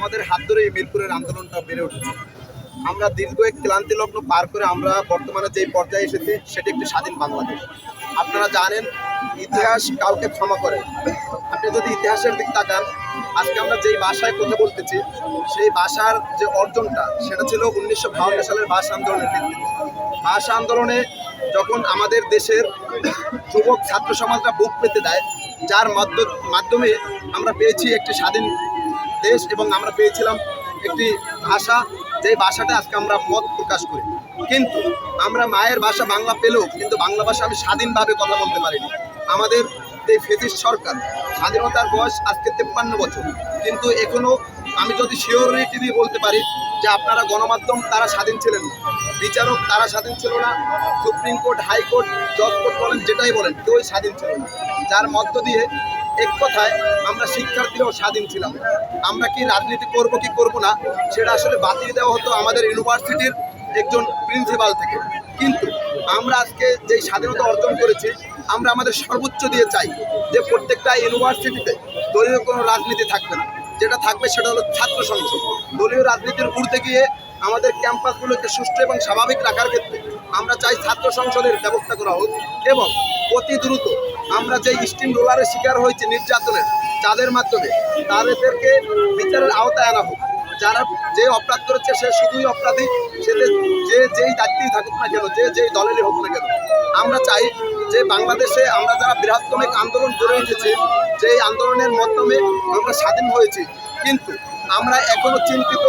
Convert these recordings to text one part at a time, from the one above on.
আমাদের হাত ধরে এই মিরপুরের আন্দোলনটা বেড়ে উঠেছে। আমরা দীর্ঘ এক ক্লান্তি লগ্ন পার করে আমরা বর্তমানে যেই পর্যায়ে এসেছি, সেটি একটি স্বাধীন বাংলাদেশ। আপনারা জানেন, ইতিহাস কাউকে ক্ষমা করে আপনি যদি ইতিহাসের দিক তাকান, আজকে আমরা যেই ভাষায় কথা বলতেছি, সেই ভাষার যে অর্জনটা, সেটা ছিল উনিশশো বাউন্ন সালের ভাষা আন্দোলনের ভাষা আন্দোলনে যখন আমাদের দেশের যুবক ছাত্র সমাজরা বুক পেতে দেয়, যার মাধ্য- মাধ্যমে আমরা পেয়েছি একটি স্বাধীন দেশ এবং আমরা পেয়েছিলাম একটি ভাষা যে ভাষাটা আজকে আমরা মত প্রকাশ করি। কিন্তু আমরা মায়ের ভাষা বাংলা পেলেও কিন্তু বাংলা ভাষা আমি স্বাধীনভাবে কথা বলতে পারিনি। আমাদের এই ফেসিস সরকার, স্বাধীনতার বয়স আজকে তেপ্পান্ন বছর। কিন্তু এখনও আমি যদি শিওরিটি দিয়ে বলতে পারি যে আপনারা গণমাধ্যম তারা স্বাধীন ছিলেন না। বিচারক তারা স্বাধীন ছিল না। সুপ্রিম কোর্ট, হাইকোর্ট, জজ কোর্ট বলেন যেটাই বলেন, কেউই স্বাধীন ছিল না। যার মধ্য দিয়ে এক কথায় আমরা শিক্ষার্থীরাও স্বাধীন ছিলাম। আমরা কি রাজনীতি করব, কি করব না, সেটা আসলে বাতিল দেওয়া হতো আমাদের ইউনিভার্সিটির একজন প্রিন্সিপাল থেকে। কিন্তু আমরা আজকে যেই স্বাধীনতা অর্জন করেছি, আমরা আমাদের সর্বোচ্চ দিয়ে চাই যে প্রত্যেকটা ইউনিভার্সিটিতে দলীয় কোনো রাজনীতি থাকবে না। যেটা থাকবে সেটা হলো ছাত্র সংসদ। দলীয় রাজনীতির উঠতে গিয়ে আমাদের ক্যাম্পাসগুলোকে সুষ্ঠু এবং স্বাভাবিক রাখার ক্ষেত্রে আমরা চাই ছাত্র সংসদের ব্যবস্থা করা হোক এবং অতি দ্রুত আমরা যে স্টিম রোলারের শিকার হয়েছে নির্যাতনের যাদের মাধ্যমে তাদেরকে বিচারের আওতায় আনা হোক। যারা যে অপরাধ করেছে, সে শুধুই অপরাধী, সে যে যেই দায়িত্বেই থাকুক না কেন, যে যেই দলেরই হোক না কেন, আমরা চাই যে বাংলাদেশে আমরা যারা বৃহত্তম এক আন্দোলন গড়ে উঠেছি যে আন্দোলনের মাধ্যমে আমরা স্বাধীন হয়েছি, কিন্তু আমরা এখনও চিন্তিত,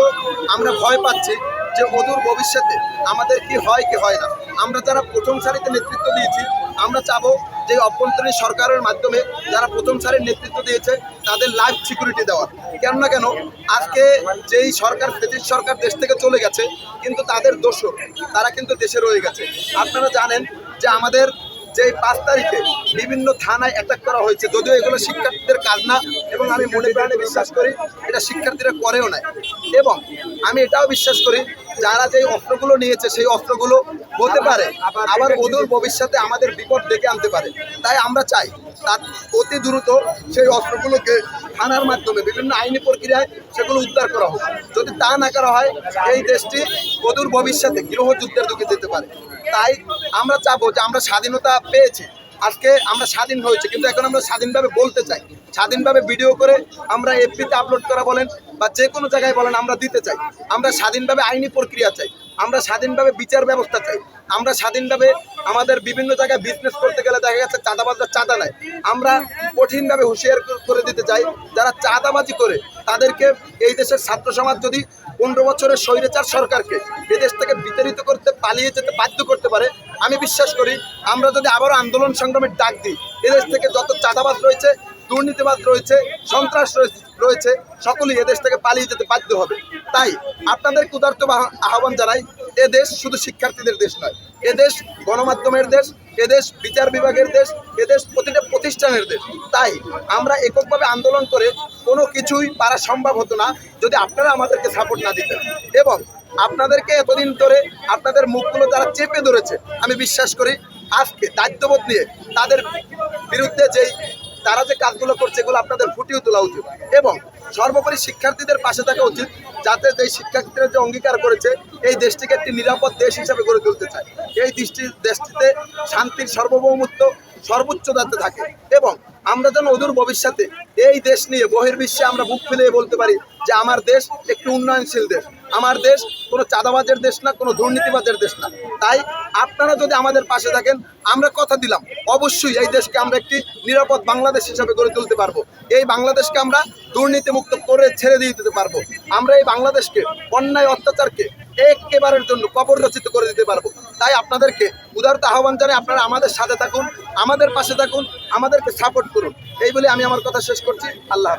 আমরা ভয় পাচ্ছি যে অদূর ভবিষ্যতে আমাদের কি হয় কি হয় না। আমরা যারা প্রথম সারিতে নেতৃত্ব দিয়েছি, আমরা চাবো যে অভ্যন্তরীণ সরকারের মাধ্যমে যারা প্রথম সারির নেতৃত্ব দিয়েছে, তাদের লাইফ সিকিউরিটি দেওয়ার। কেন না কেন? আজকে যেই সরকার, ব্রিটিশ সরকার দেশ থেকে চলে গেছে, কিন্তু তাদের দোষক, তারা কিন্তু দেশে রয়ে গেছে। আপনারা জানেন যে আমাদের যে পাঁচ তারিখে বিভিন্ন থানায় অ্যাটাক করা হয়েছে, যদিও এগুলো শিক্ষার্থীদের কাজ না, এবং আমি মনে প্রাণে বিশ্বাস করি, এটা শিক্ষার্থীরা করেও নাই। এবং আমি এটাও বিশ্বাস করি যারা যে অস্ত্রগুলো নিয়েছে, সেই অস্ত্রগুলো হতে পারে, আবার অদূর ভবিষ্যতে আমাদের বিপদ ডেকে আনতে পারে। তাই আমরা চাই তার অতি দ্রুত সেই অস্ত্রগুলোকে থানার মাধ্যমে, বিভিন্ন আইনি প্রক্রিয়ায় সেগুলো উদ্ধার করা হোক। যদি তা না করা হয়, এই দেশটি অদূর ভবিষ্যতে গৃহযুদ্ধের দিকে যেতে পারে। তাই আমরা চাবো যে আমরা স্বাধীনতা পেয়েছি। আজকে আমরা স্বাধীন হয়েছে, কিন্তু এখন আমরা স্বাধীনভাবে বলতে চাই। স্বাধীনভাবে ভিডিও করে আমরা এফপিতে আপলোড করা বলেন বা যে কোনো জায়গায় বলেন আমরা দিতে চাই, আমরা স্বাধীনভাবে আইনি প্রক্রিয়া চাই, আমরা স্বাধীনভাবে বিচার ব্যবস্থা চাই, আমরা স্বাধীনভাবে আমাদের বিভিন্ন জায়গায় বিজনেস করতে গেলে দেখা যাচ্ছে চাঁদাবাজরা চাঁদা নেয়। আমরা কঠিনভাবে হুঁশিয়ার করে দিতে চাই, যারা চাঁদাবাজি করে, তাদেরকে এই দেশের ছাত্র সমাজ যদি পনেরো বছরের স্বৈরাচার সরকারকে এদেশ থেকে বিতাড়িত করতে পালিয়ে যেতে বাধ্য করতে পারে, আমি বিশ্বাস করি আমরা যদি আবারও আন্দোলন সংগ্রামের ডাক দিই, এদেশ থেকে যত চাঁদাবাজ রয়েছে দুর্নীতিবাদ রয়েছে, সন্ত্রাস রয়েছে- সকলেই এদেশ থেকে পালিয়ে যেতে বাধ্য হবে। তাই আপনাদের আহ- আহ্বান জানাই এ দেশ শুধু শিক্ষার্থীদের দেশ নয়, এদেশ গণমাধ্যমের দেশ, এদেশ বিচার বিভাগের দেশ, এদেশ প্রতিটা প্রতিষ্ঠানের দেশ। তাই আমরা এককভাবে আন্দোলন করে কোনো কিছুই পারা সম্ভব হতো না, যদি আপনারা আমাদেরকে সাপোর্ট না দিতেন। এবং আপনাদেরকে এতদিন ধরে আপনাদের মুখগুলো যারা চেপে ধরেছে, আমি বিশ্বাস করি, আজকে দায়িত্ববোধ নিয়ে তাদের বিরুদ্ধে যেই তারা যে কাজগুলো করছে, এগুলো আপনাদের ফুটিয়ে তোলা উচিত। এবং সর্বোপরি শিক্ষার্থীদের পাশে থাকা উচিত, যাতে যে শিক্ষার্থীরা যে অঙ্গীকার করেছে, এই দেশটিকে একটি নিরাপদ দেশ হিসাবে গড়ে তুলতে চায়। এই দৃষ্টি দেশটিতে শান্তির সার্বভৌমত্ব সর্বোচ্চ যাতে থাকে। এবং আমরা যেন অদূর ভবিষ্যতে এই দেশ নিয়ে বহির্বিশ্বে আমরা বুক ফেলিয়ে বলতে পারি যে, আমার দেশ একটি উন্নয়নশীল দেশ। আমার দেশ কোনো চাঁদাবাজের দেশ না, কোনো দুর্নীতিবাজের দেশ না। তাই আপনারা যদি আমাদের পাশে থাকেন, আমরা কথা দিলাম, অবশ্যই এই দেশকে আমরা একটি নিরাপদ বাংলাদেশ হিসাবে গড়ে তুলতে পারব। এই বাংলাদেশকে আমরা দুর্নীতিমুক্ত করে ছেড়ে দিয়ে দিতে পারব। আমরা এই বাংলাদেশকে অন্যায় অত্যাচারকে একেবারের জন্য কবর রচিত করে দিতে পারব। তাই আপনাদেরকে উদারতা আহ্বান জানাই, আপনারা আমাদের সাথে থাকুন, আমাদের পাশে থাকুন, আমাদেরকে সাপোর্ট করুন। এই বলে আমি আমার কথা শেষ করছি। আল্লাহ।